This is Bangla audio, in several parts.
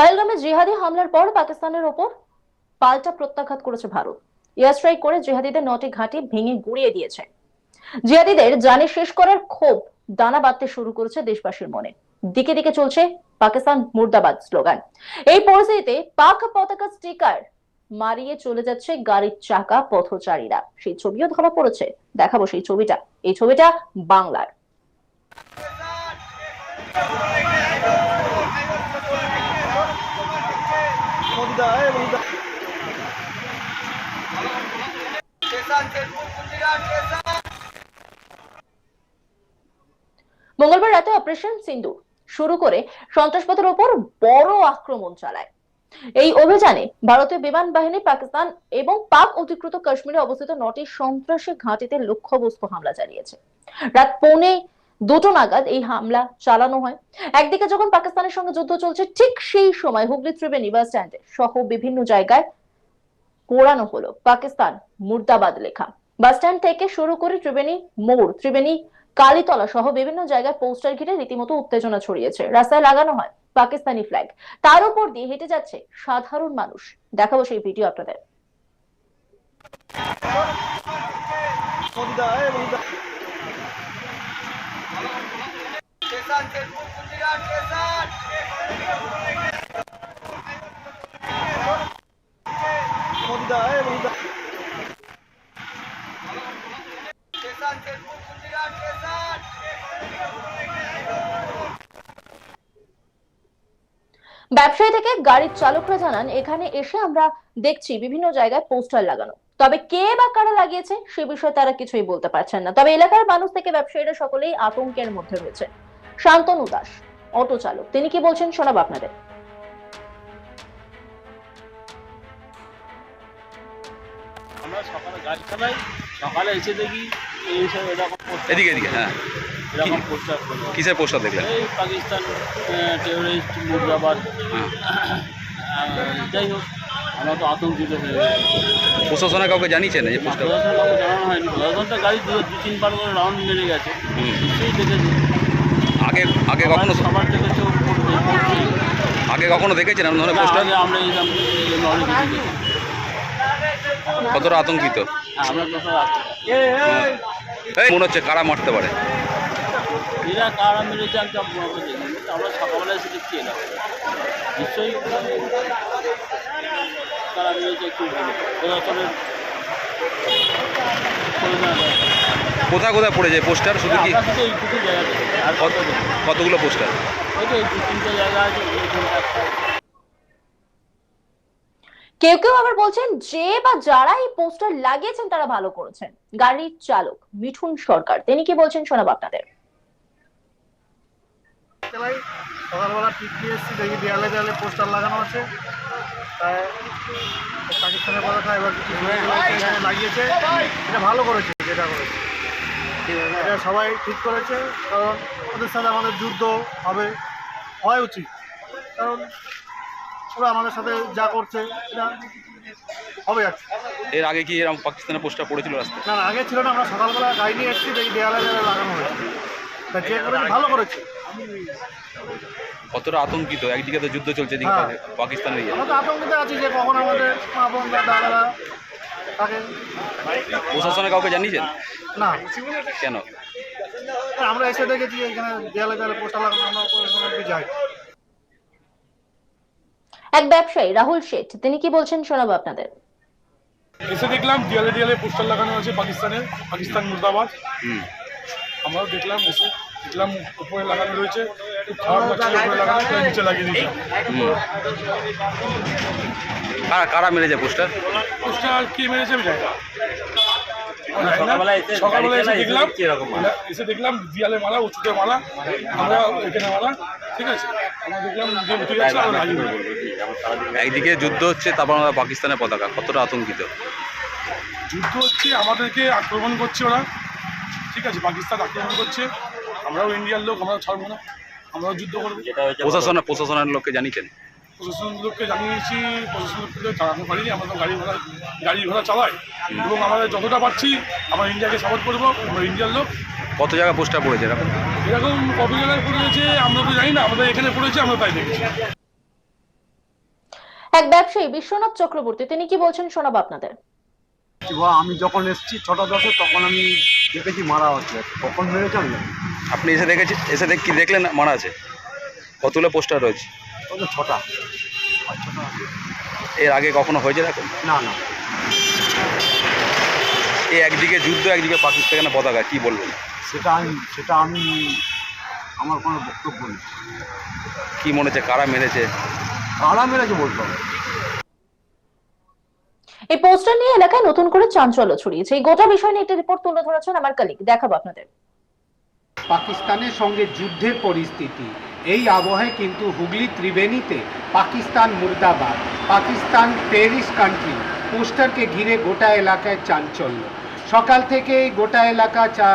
পহেলগামে জিহাদি হামলার পর পাকিস্তানের ওপর পাল্টা প্রত্যাঘাত করেছে ভারত। এয়ার স্ট্রাইক করে জিহাদিদের নটি ঘাঁটি ভেঙে গুড়িয়ে দিয়েছে। জিহাদিদের জানে শেষ করার ক্ষোভ দানা বাঁধতে শুরু করেছে দেশবাসীর মনে। দিকে দিকে চলছে পাকিস্তান মুর্দাবাদ স্লোগান। এই পরিস্থিতিতে পাক পতাকা স্টিকার মারিয়ে চলে যাচ্ছে গাড়ির চাকা পথচারীরা। সেই ছবিও ধরা পড়েছে। দেখাবো সেই ছবিটা। এই ছবিটা বাংলার। মঙ্গলবার রাতে অপারেশন সিন্দুর শুরু করে সন্ত্রাসবাদের ওপর বড় আক্রমণ চালায়। এই অভিযানে ভারতীয় বিমান বাহিনী, পাকিস্তান এবং পাক অধিকৃত কাশ্মীরে অবস্থিত নটি সন্ত্রাসী ঘাঁটিতে লক্ষ্যবস্তু হামলা চালিয়েছে। রাত পৌনে দুটো নাগাদ এই হামলা চালানো হয়। একদিকে যখন পাকিস্তানের সঙ্গে যুদ্ধ চলছে, ঠিক সেই সময় হুগলি ত্রিবেণী বাস স্ট্যান্ডে সহ বিভিন্ন জায়গায় পোড়ানো হলো পাকিস্তান মুর্দাবাদ লেখা। বাস স্ট্যান্ড থেকে শুরু করে ত্রিবেণী মোড়, ত্রিবেণী কালীতলা সহ বিভিন্ন জায়গায় পোস্টার ঘিরে রীতিমতো উত্তেজনা ছড়িয়েছে। রাস্তায় লাগানো হয় পাকিস্তানি ফ্ল্যাগ তার উপর দিয়ে হেঁটে যাচ্ছে সাধারণ মানুষ। দেখাবো সেই ভিডিও আপনাদের। ব্যবসায়ী থেকে গাড়ির চালকরা জানান, এখানে এসে আমরা দেখছি বিভিন্ন জায়গায় পোস্টার লাগানো। তবে কে বা কারা লাগিয়েছে সে বিষয়ে তারা কিছুই বলতে পারছেন না। তবে এলাকার মানুষ থেকে ব্যবসায়ীরা সকলেই আতঙ্কের মধ্যে রয়েছে। শান্তনু দাস অটো চালক। তিনি কি বলছেন শোনাব আপনাদের। আমরা সকালে গাড়ি চালাই সকালে এসে দেখি এই সব এরকম এদিকে এদিকে হ্যাঁ। এরকম পোস্টার কিসের পোস্টার দেখলেন? এই পাকিস্তান টেরোরিস্ট মুর্দাবাদ। হ্যাঁ। যাই হোক আমরা তো আতঙ্কিত হয়ে প্রশাসনে কাউকে জানিয়েছেন এই পোস্টার প্রশাসন কাউকে জানানো হয়নি। প্রশাসন তো গাড়ি দু তিনবার করে রাউন্ড মেরে গেছে। নিশ্চয়ই দেখেছে আগে আগে কখনো সবার থেকে আগে কখনো দেখেছেন এমন ধরনের পোস্টার? আমরা কতটা আতঙ্কিত? হ্যাঁ, মনে হচ্ছে কারা মারতে পারে। এরা কারা মেরেছে আমি আমরা দেখিনি আমরা সকালবেলা এসে দেখছি এলাম নিশ্চয়ই কারা মেরেছে একটু প্রশাসনের করে নেওয়া দরকার। কোথায় কোথায় পড়ে যায় পোস্টার? শুধু কি কতগুলো? পোস্টার? কেউ কেউ আবার বলছেন যে বা যারা এই পোস্টার লাগিয়েছেন তারা ভালো করেছেন। গাড়ির চালক মিঠুন সরকার তিনি কি বলছেন শোনাবো আপনাদের? সকালবেলা দিয়ে এসেছি দেখি দেয়ালে দেয়ালে পোস্টার লাগানো আছে। তাই পাকিস্তানের পতাকা এবার কিছু এখানে লাগিয়েছে এটা ভালো করেছে যেটা করেছে। এটা সবাই ঠিক করেছে কারণ ওদের সাথে আমাদের যুদ্ধ হবে হওয়া উচিত। কারণ ওরা আমাদের সাথে যা করছে এটা হবে আর কি। এর আগে কি এরকম পাকিস্তানের পোস্টার পড়েছিল রাস্তায়? না আগে ছিল না আমরা সকালবেলা গাড়ি নিয়ে এসেছি দেখি দেয়ালে দেয়ালে লাগানো হয়েছে। তা যে ভালো করেছে। কতটা আতঙ্কিত? একদিকে তো যুদ্ধ চলছে এদিকে হ্যাঁ। পাকি- পাকিস্তানের ইয়ে আমরা তো আতঙ্কিত আছি যে কখন আমাদের মা বোন দাদারা প্রশাসনে কাউকে জানিয়েছেন? না। কেন? আমরা এসে দেখেছি এখানে দেয়ালে দেয়ালে পোস্টার লাগানো আমরা কোনো কি যাই এক ব্যবসায়ী রাহুল শেঠ তিনি কি বলছেন শোনাবো আপনাদের? এসে দেখলাম দেয়ালে দেয়ালে পোস্টার লাগানো আছে পাকিস্তানের পাকিস্তান মুর্দাবাদ। হুম। আমরাও দেখলাম এসে দেখলাম উপরে লাগানো রয়েছে। কারা কারা মেরেছে পোস্টার? পোস্টার কে মেরেছে আমি জানি না। সকালবেলা এসে দেখলাম এসে দেখলাম দেয়ালে মারা উঁচুতে মারা আমরা এখানে মারা ঠিক আছে? একদিকে যুদ্ধ হচ্ছে তারপর আমরা পাকিস্তানের পতাকা কতটা আতঙ্কিত? যুদ্ধ হচ্ছে আমাদেরকে আক্রমণ করছে ওরা ঠিক আছে? পাকিস্তান আক্রমণ করছে আমরাও ইন্ডিয়ার লোক আমরা ছাড়বো না। আমরাও যুদ্ধ করব। প্রশাসনে প্রশাসনের লোককে জানিয়েছেন? প্রশাসন লোককে জানিয়েছি প্রশাসন লোককে চালাতে পারিনি আমরা তো গাড়ি ঘোড়া গাড়ি ঘোড়া চালাই। এবং আমাদের যতটা পারছি আমরা ইন্ডিয়াকে সাপোর্ট করব আমরা ইন্ডিয়ার লোক। কত জায়গায় পোস্টার পড়েছে এরকম? এরকম কত জায়গায় পড়েছে আমরা তো জানি না আমাদের এখানে পড়েছে আমরা তাই দেখেছি। এক ব্যবসায়ী বিশ্বনাথ চক্রবর্তী তিনি কি বলছেন শোনাবো আপনাদের? আমি যখন এসেছি ছটা দশে তখন আমি দেখেছি মারা হচ্ছে কখন মেরেছে আমি। আপনি এসে দেখেছি এসে দেখ কি দেখলেন মারা আছে? কতগুলো পোস্টার রয়েছে? ছটা। এর আগে কখনো হয়েছে দেখুন না না। এই একদিকে যুদ্ধ একদিকে পাকিস্তানের পতাকা কি বলবেন? সেটা আমি সেটা আমি আমার কোনো বক্তব্য নেই। কি মনে হচ্ছে কারা মেরেছে? কারা মেরেছে বলতে হবে? এই পোস্টার নিয়ে এলাকায় নতুন করে চাঞ্চল্য ছড়িয়েছে। এই গোটা বিষয় নিয়ে একটি রিপোর্ট তুলে ধরেছেন আমার কালিক দেখাবো আপনাদের। পাকিস্তানের সঙ্গে যুদ্ধের পরিস্থিতি। এই আবহে কিন্তু হুগলি ত্রিবেণীতে পাকিস্তান মুর্দাবাদ, পাকিস্তান টেরিস কান্ট্রি পোস্টারকে ঘিরে গোটা এলাকায় চাঞ্চল্য। সকাল থেকেই গোটা এলাকা চা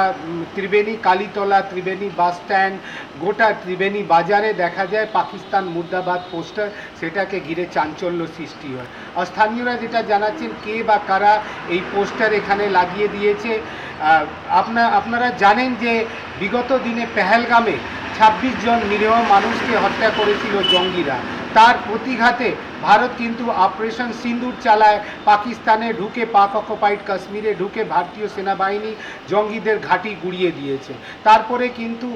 ত্রিবেণী, কালীতলা ত্রিবেণী বাস স্ট্যান্ড, গোটা ত্রিবেণী বাজারে দেখা যায় পাকিস্তান মুর্দাবাদ পোস্টার, সেটাকে ঘিরে চাঞ্চল্য সৃষ্টি হয়। আর স্থানীয়রা যেটা জানাচ্ছেন, কে বা কারা এই পোস্টার এখানে লাগিয়ে দিয়েছে আপনা, আপনারা জানেন যে বিগত দিনে পেহেলগামে ছাব্বিশ জন নিরীহ মানুষকে হত্যা করেছিল জঙ্গিরা। তার প্রতিঘাতে ভারত কিন্তু অপারেশন সিন্দুর চালায়। পাকিস্তানে ঢুকে পাক অকুপাইড কাশ্মীরে ঢুকে ভারতীয় সেনাবাহিনী জঙ্গিদের ঘাঁটি গুড়িয়ে দিয়েছে। তারপরে কিন্তু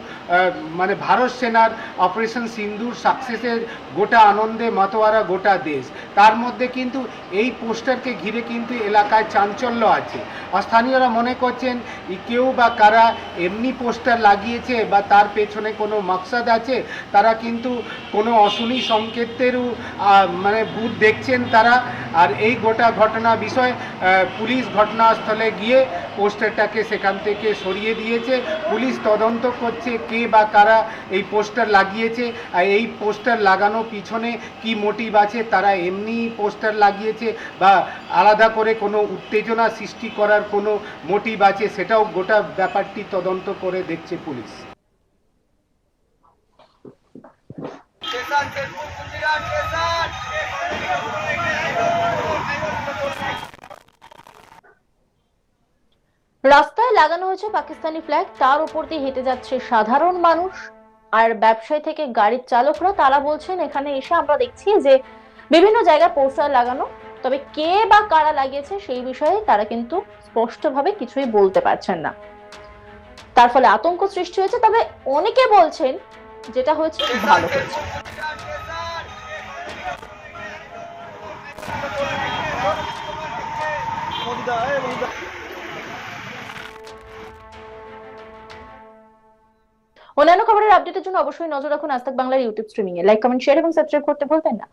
মানে ভারত সেনার অপারেশন সিন্দুর সাকসেসের গোটা আনন্দে মাতোয়ারা গোটা দেশ। তার মধ্যে কিন্তু এই পোস্টারকে ঘিরে কিন্তু এলাকায় চাঞ্চল্য আছে। স্থানীয়রা মনে করছেন কেউ বা কারা এমনি পোস্টার লাগিয়েছে বা তার পেছনে কোনো মাকসাদ আছে? তারা কিন্তু কোনো অশুনি সংকেতেরও মানে ভূত দেখছেন তারা, আর এই গোটা ঘটনা বিষয় পুলিশ ঘটনাস্থলে গিয়ে পোস্টারটাকে সেখান থেকে সরিয়ে দিয়েছে। পুলিশ তদন্ত করছে কে বা কারা এই পোস্টার লাগিয়েছে, আর এই পোস্টার লাগানো পিছনে কি মোটিভ আছে, তারা এমনি পোস্টার লাগিয়েছে বা আলাদা করে কোনো উত্তেজনা সৃষ্টি করার কোনো মোটিভ আছে, সেটাও গোটা ব্যাপারটি তদন্ত করে দেখছে পুলিশ। রাস্তায় লাগানো হয়েছে পাকিস্তানি ফ্ল্যাগ তার উপর দিয়ে হেঁটে যাচ্ছে সাধারণ মানুষ। আর ব্যবসায়ী থেকে গাড়ির চালকরা, তারা বলছেন, এখানে এসে আমরা দেখছি যে বিভিন্ন জায়গায় পোস্টার লাগানো। তবে কে বা কারা লাগিয়েছে সেই বিষয়ে তারা কিন্তু স্পষ্টভাবে কিছুই বলতে পারছেন না। তার ফলে আতঙ্ক সৃষ্টি হয়েছে। তবে অনেকে বলছেন যেটা হয়েছে ভালো হয়েছে। অন্যান্য খবরের আপডেটের জন্য অবশ্যই নজর রাখুন আজ বাংলার ইউটিউব স্ট্রিমিং এ লাইক কমেন্ট শেয়ার এবং সাবস্ক্রাইব করতে ভুলবেন না।